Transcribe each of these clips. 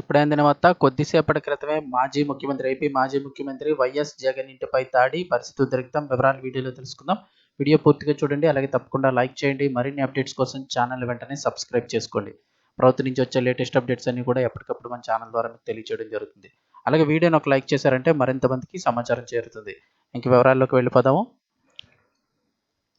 ఇప్పుడైన అందిన కొద్దిసేపటి క్రితమే మాజీ ముఖ్యమంత్రి ఏపీ మాజీ ముఖ్యమంత్రి వైఎస్ జగన్ ఇంటిపై దాడి పరిస్థితి ఉద్రిక్తం. వివరాలు వీడియోలో తెలుసుకుందాం. వీడియో పూర్తిగా చూడండి. అలాగే తప్పకుండా లైక్ చేయండి. మరిన్ని అప్డేట్స్ కోసం ఛానల్ వెంటనే సబ్స్క్రైబ్ చేసుకోండి. ప్రభుత్వం నుంచి వచ్చే లేటెస్ట్ అప్డేట్స్ అన్ని కూడా ఎప్పటికప్పుడు మన ఛానల్ ద్వారా మీకు తెలియజేయడం జరుగుతుంది. అలాగే వీడియోని ఒక లైక్ చేశారంటే మరింత మందికి సమాచారం చేరుతుంది. ఇంక వివరాల్లోకి వెళ్ళిపోదాము.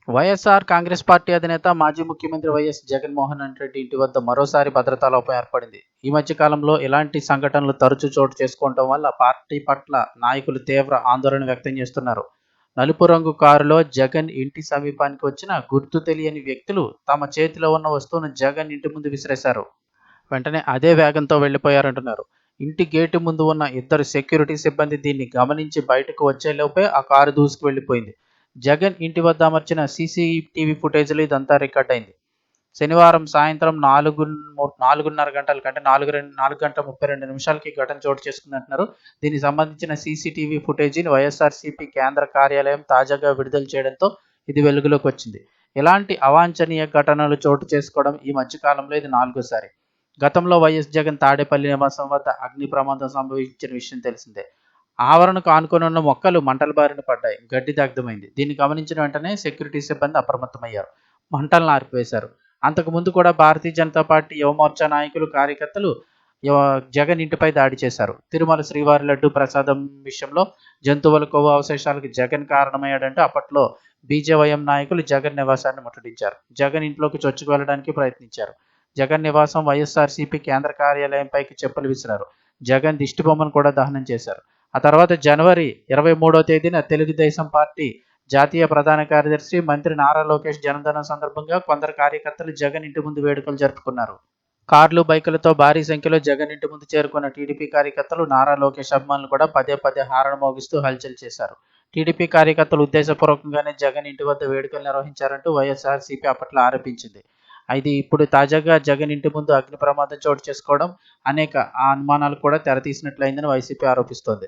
వైఎస్ఆర్ కాంగ్రెస్ పార్టీ అధినేత మాజీ ముఖ్యమంత్రి వైఎస్ జగన్మోహన్ రెడ్డి ఇంటి వద్ద మరోసారి భద్రతా లోపం ఏర్పడింది. ఈ మధ్య కాలంలో ఇలాంటి సంఘటనలు తరచూ చోటు చేసుకోవడం వల్ల పార్టీ పట్ల నాయకులు తీవ్ర ఆందోళన వ్యక్తం చేస్తున్నారు. నలుపు రంగు కారులో జగన్ ఇంటి సమీపానికి వచ్చిన గుర్తు తెలియని వ్యక్తులు తమ చేతిలో ఉన్న వస్తువును జగన్ ఇంటి ముందు విసిరేశారు. వెంటనే అదే వేగంతో వెళ్ళిపోయారంటున్నారు ఇంటి గేటు ముందు ఉన్న ఇద్దరు సెక్యూరిటీ సిబ్బంది దీన్ని గమనించి బయటకు వచ్చేలోపే ఆ కారు దూసుకు వెళ్ళిపోయింది జగన్ ఇంటి వద్ద అమర్చిన సీసీటీవీ ఫుటేజ్లో ఇదంతా రికార్డ్ అయింది. శనివారం సాయంత్రం నాలుగు నాలుగున్నర గంటల కంటే నాలుగు రెండు నాలుగు గంటల ముప్పై రెండు నిమిషాలకి ఘటన చోటు చేసుకుంది అంటున్నారు దీనికి సంబంధించిన సీసీటీవీ ఫుటేజీని వైఎస్ఆర్సీపీ కేంద్ర కార్యాలయం తాజాగా విడుదల చేయడంతో ఇది వెలుగులోకి వచ్చింది. ఇలాంటి అవాంఛనీయ ఘటనలు చోటు చేసుకోవడం ఈ మధ్యకాలంలో ఇది నాలుగోసారి. గతంలో వైఎస్ జగన్ తాడేపల్లి నివాసం వద్ద అగ్ని ప్రమాదం సంభవించిన విషయం తెలిసిందే. ఆవరణకు ఆనుకొని ఉన్న మొక్కలు మంటల బారిన పడ్డాయి. గడ్డి దగ్ధమైంది. దీన్ని గమనించిన వెంటనే సెక్యూరిటీ సిబ్బంది అప్రమత్తమయ్యారు. మంటలను ఆర్పివేశారు అంతకుముందు కూడా భారతీయ జనతా పార్టీ యువమోర్చా నాయకులు కార్యకర్తలు జగన్ ఇంటిపై దాడి చేశారు. తిరుమల శ్రీవారి లడ్డు ప్రసాదం విషయంలో జంతువుల కొవ్వు అవశేషాలకు జగన్ కారణమయ్యాడంటే అప్పట్లో బీజేవైఎం నాయకులు జగన్ నివాసాన్ని ముట్టడించారు. జగన్ ఇంట్లోకి చొచ్చుకు వెళ్ళడానికి ప్రయత్నించారు. జగన్ నివాసం వైఎస్ఆర్సీపీ కేంద్ర కార్యాలయంపైకి చెప్పులు విసిరారు. జగన్ దిష్టిబొమ్మను కూడా దహనం చేశారు. ఆ తర్వాత జనవరి ఇరవై మూడో తేదీన తెలుగుదేశం పార్టీ జాతీయ ప్రధాన కార్యదర్శి మంత్రి నారా లోకేష్ జన్మదినం సందర్భంగా కొందరు కార్యకర్తలు జగన్ ఇంటి ముందు వేడుకలు జరుపుకున్నారు. కార్లు బైకులతో భారీ సంఖ్యలో జగన్ ఇంటి ముందు చేరుకున్న టీడీపీ కార్యకర్తలు నారా లోకేష్ అభిమానులు కూడా పదే పదే హారణ మోగిస్తూ హల్చల్ చేశారు. టీడీపీ కార్యకర్తలు ఉద్దేశపూర్వకంగానే జగన్ ఇంటి వద్ద వేడుకలు నిర్వహించారంటూ వైఎస్ఆర్సీపీ అప్పట్లో ఆరోపించింది. అయితే ఇప్పుడు తాజాగా జగన్ ఇంటి ముందు అగ్ని ప్రమాదం చోటు చేసుకోవడం అనేక అనుమానాలు కూడా తెరతీసినట్లయిందని వైసీపీ ఆరోపిస్తోంది.